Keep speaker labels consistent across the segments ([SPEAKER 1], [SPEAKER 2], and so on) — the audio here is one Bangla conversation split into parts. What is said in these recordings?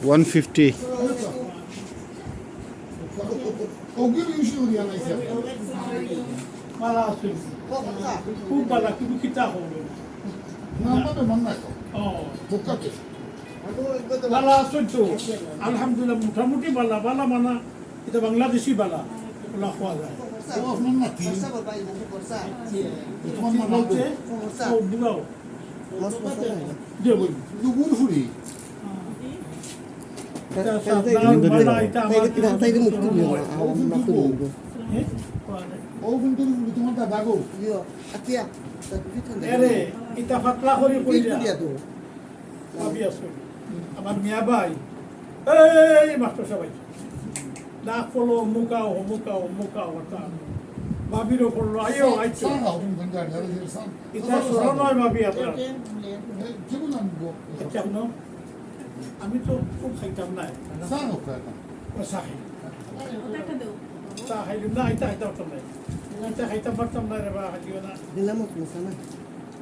[SPEAKER 1] ওয়ান ফিফটি
[SPEAKER 2] আলহামদুলিল্লাহ মোটামুটি বালা বালা মানা এটা বাংলাদেশি বালা ওলা খোয়া যায়
[SPEAKER 3] তোমার মা
[SPEAKER 2] বলছে
[SPEAKER 3] বলছে
[SPEAKER 2] বুড়াও
[SPEAKER 3] দুগুর ফুরি
[SPEAKER 2] এটা সাবধান বালা এটা আমার
[SPEAKER 4] তাই মুখ তুলি না?
[SPEAKER 2] খোয়া যায়।
[SPEAKER 3] ও কিন্তু তোমার দাদা গো
[SPEAKER 2] ভাবি আছো আমার মিয়া ভাই এই মাস্টার সবাই ডাক পড়ল মুকাও মুকাও মুকাও ওটা ভাবিরও পড়ল আইও আইছো ভাবি আপনার আমি তো খুব খাইতাম না।
[SPEAKER 3] সারা ওকে
[SPEAKER 2] ও চাহি চা খাইলাম না আইতা খাইতে পারতাম না। আইতা খাইতে পারতাম না রে বা খাইও না।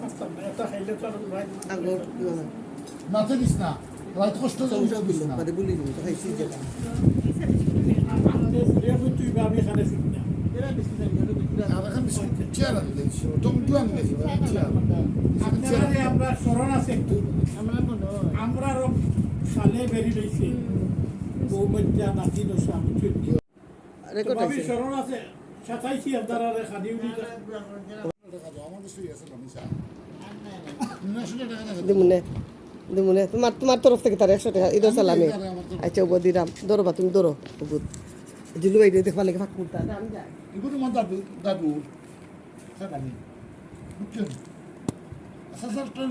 [SPEAKER 2] পারতাম না এটা খাইলে তো আর ভাই
[SPEAKER 3] নাতে দিস না। রাত কষ্ট করে দিস না।
[SPEAKER 2] তুই ভাবি খানে না।
[SPEAKER 3] এখন
[SPEAKER 2] স্মরণ আছে একটু। আমরা সালে বেরি বউ বাচ্চা নাতি নসা আমি চুটি ভাবি স্মরণ আছে? সাতাইছি আপনারা খাদি
[SPEAKER 3] আছে
[SPEAKER 4] দিমুনে দিমুনে তোমার তোমার তরফ থেকে তার একশো টাকা ঈদের সালামি আচ্ছা ওবো দিরাম দৌড়ো বা তুমি দৌড়ো ওগুদ জিলু ভাই দেখবা লাগে ফাঁক করতা
[SPEAKER 3] দাদু স্যার ট্রেন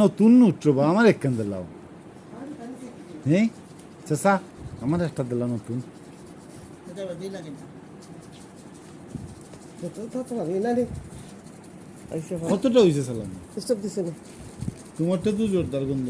[SPEAKER 1] নতুন উঠছো বা আমার একখান দিলাও হ্যাঁ চাষা আমার একটা দিলা নতুন কতটা হয়েছে সালাম? তোমারটা তো জোরদার গন্ধ।